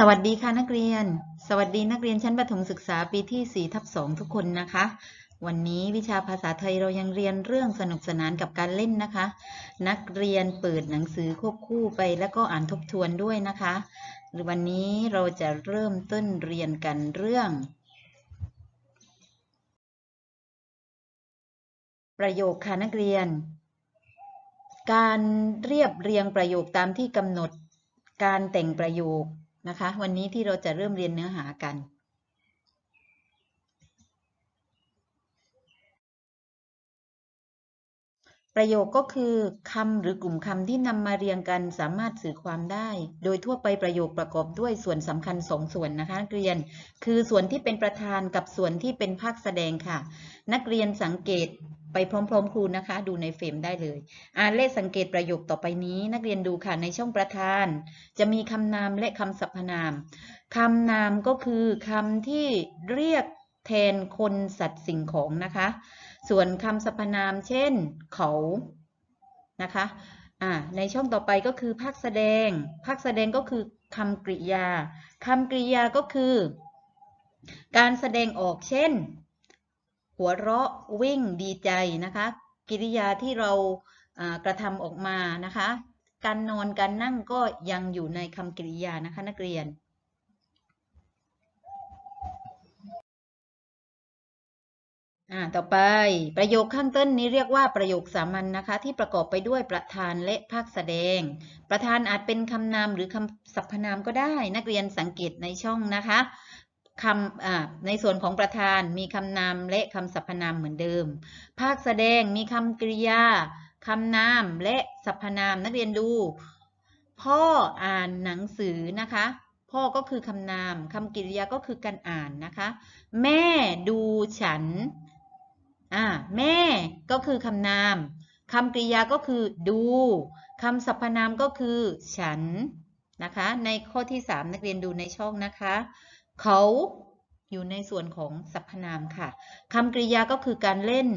สวัสดีค่ะนักเรียน สวัสดีนักเรียนชั้นประถมศึกษาปีที่4ทับ2ทุกคนนะคะ วันนี้วิชาภาษาไทยเรายังเรียนเรื่องสนุกสนานกับการเล่นนะคะ นักเรียนเปิดหนังสือควบคู่ไปแล้วก็อ่านทบทวนด้วยนะคะวันนี้เราจะเริ่มต้นเรียนกันเรื่อง ประโยคค่ะนักเรียน การเรียบเรียงประโยคตามที่กำหนด การแต่งประโยค นะคะ วันนี้ที่เราจะเริ่มเรียนเนื้อหากัน ประโยคก็คือคำหรือกลุ่มคำที่นำมาเรียงกันสามารถสื่อความได้ โดยทั่วไปประโยคประกอบด้วยส่วนสำคัญสองส่วนนะคะนักเรียน คือส่วนที่เป็นประธานกับส่วนที่เป็นภาคแสดงค่ะ นักเรียนสังเกต ไปพร้อม ๆ ครูนะคะ ดูในเฟรมได้เลยอ่านเลขสังเกตประโยคต่อไปนี้นักเรียนดูค่ะในช่องประธาน จะมีคำนามและคำสรรพนามคำนามก็คือคำที่เรียกแทนคนสัตว์สิ่งของนะคะ ส่วนคำสรรพนามเช่น เขานะคะอ่าในช่องต่อไปก็คือภาคแสดง ภาคแสดงก็คือคำกริยาคำกริยาก็คือ การแสดงออกเช่น หัวเราะวิ่งดีใจนะคะ กิริยาที่เรากระทำออกมานะคะ การนอนการนั่งก็ยังอยู่ในคำกริยานะคะนักเรียนอ่าต่อไปประโยคข้างต้นนี้เรียกว่าประโยคสามัญนนะคะ ที่ประกอบไปด้วยประธานและภาคแสดง ประธานอาจเป็นคำนามหรือคำสรรพนามก็ได้ นักเรียนสังเกตในช่องนะคะ คำในส่วนของประธานมีคำนามและคำสรรพนามเหมือนเดิม ภาคแสดงมีคำกริยาคำนามและสรรพนามนักเรียนดู พ่ออ่านหนังสือนะคะ พ่อก็คือคำนามคำกริยาก็คือการอ่านนะคะ แม่ดูฉันอ่าแม่ก็คือคำนามคำกริยาก็คือดูคำสรรพนามก็คือฉันนะคะ ในข้อที่ 3 นักเรียนดูในช่องนะคะ เขาอยู่ในส่วนของสรรพนามค่ะคำกริยาก็คือการเล่น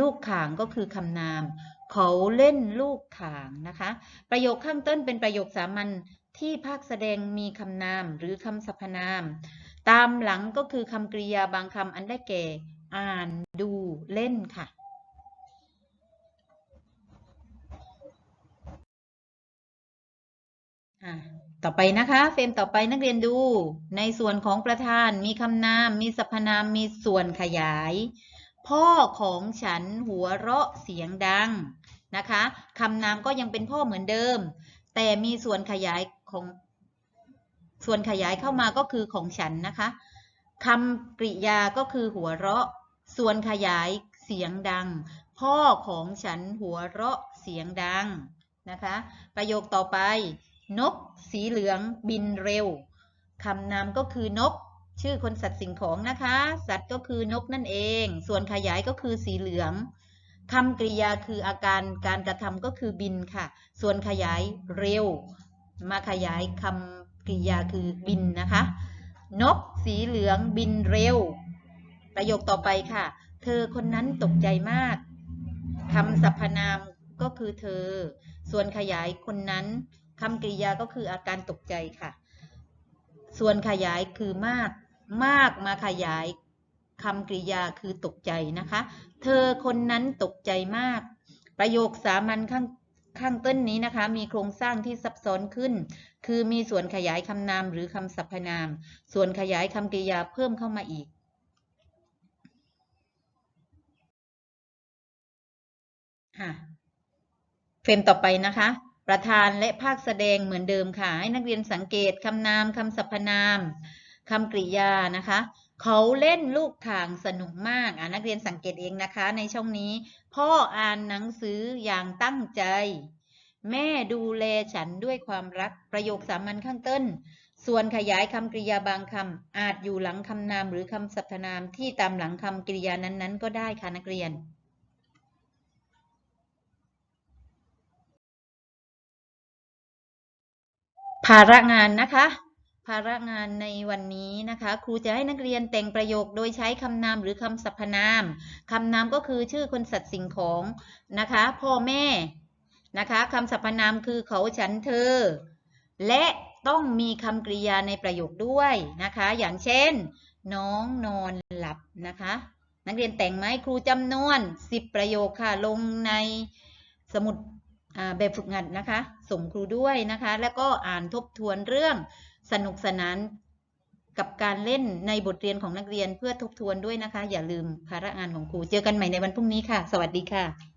ลูกข่างก็คือคำนาม เขาเล่นลูกข่างนะคะ ประโยคข้างต้นเป็นประโยคสามัญที่ภาคแสดงมีคำนามหรือคำสรรพนาม ตามหลังก็คือคำกริยาบางคำอันได้แก่ อ่านดูเล่นค่ะ ต่อไปนะคะเฟรมต่อไปนักเรียนดู ในส่วนของประธานมีคำนาม มีสรรพนามมีส่วนขยาย พ่อของฉันหัวเราะเสียงดังนะคะคำนามก็ยังเป็นพ่อเหมือนเดิม แต่มีส่วนขยายของส่วนขยายเข้ามาก็คือของฉันนะคะคำกริยาก็คือหัวเราะ ส่วนขยายเสียงดัง พ่อของฉันหัวเราะเสียงดังนะคะ ประโยคต่อไป นกสีเหลืองบินเร็วคำนามก็คือนก ชื่อคนสัตว์สิ่งของนะคะ สัตว์ก็คือนกนั่นเอง ส่วนขยายก็คือสีเหลืองคำกริยาคืออาการการกระทำก็คือบินค่ะ ส่วนขยายเร็ว มาขยายคำกริยาคือบินนะคะ นกสีเหลืองบินเร็ว ประโยคต่อไปค่ะ เธอคนนั้นตกใจมากคำสรรพนามก็คือเธอ ส่วนขยายคนนั้น คำกริยาก็คืออาการตกใจค่ะ ส่วนขยายคือมาก มากมาขยายคำกริยาคือตกใจนะคะ เธอคนนั้นตกใจมาก ประโยคสามัญข้างข้างต้นนี้นะคะ มีโครงสร้างที่ซับซ้อนขึ้น คือมีส่วนขยายคำนามหรือคำสรรพนาม ส่วนขยายคำกริยาเพิ่มเข้ามาอีกเฟรมต่อไปนะคะ ประธานและภาคแสดงเหมือนเดิมค่ะ ให้นักเรียนสังเกตคำนามคำสรรพนามคำกริยานะคะ เขาเล่นลูกข่างสนุกมากอ่านักเรียนสังเกตเองนะคะ ในช่องนี้ พ่ออ่านหนังสืออย่างตั้งใจ แม่ดูแลฉันด้วยความรักประโยคสามัญข้างต้น ส่วนขยายคำกริยาบางคำอาจอยู่หลังคำนามหรือคำสรรพนามที่ตามหลังคำกริยานั้นๆ ก็ได้ค่ะนักเรียน ภาระงานนะคะ ภาระงานในวันนี้นะคะ ครูจะให้นักเรียนแต่งประโยคโดยใช้คำนามหรือคำสรรพนามคำนามก็คือชื่อคนสัตว์สิ่งของนะคะ พ่อแม่นะคะคำสรรพนามคือเขาฉันเธอ และต้องมีคำกริยาในประโยคด้วยนะคะ อย่างเช่น น้องนอนหลับนะคะ นักเรียนแต่งไหมครูจำนวน 10 ประโยคค่ะลงในสมุด แบบฝึกหัดนะคะ ส่งครูด้วยนะคะ แล้วก็อ่านทบทวนเรื่องสนุกสนานกับการเล่นในบทเรียนของนักเรียนเพื่อทบทวนด้วยนะคะ อย่าลืมภาระงานของครู เจอกันใหม่ในวันพรุ่งนี้ค่ะ สวัสดีค่ะ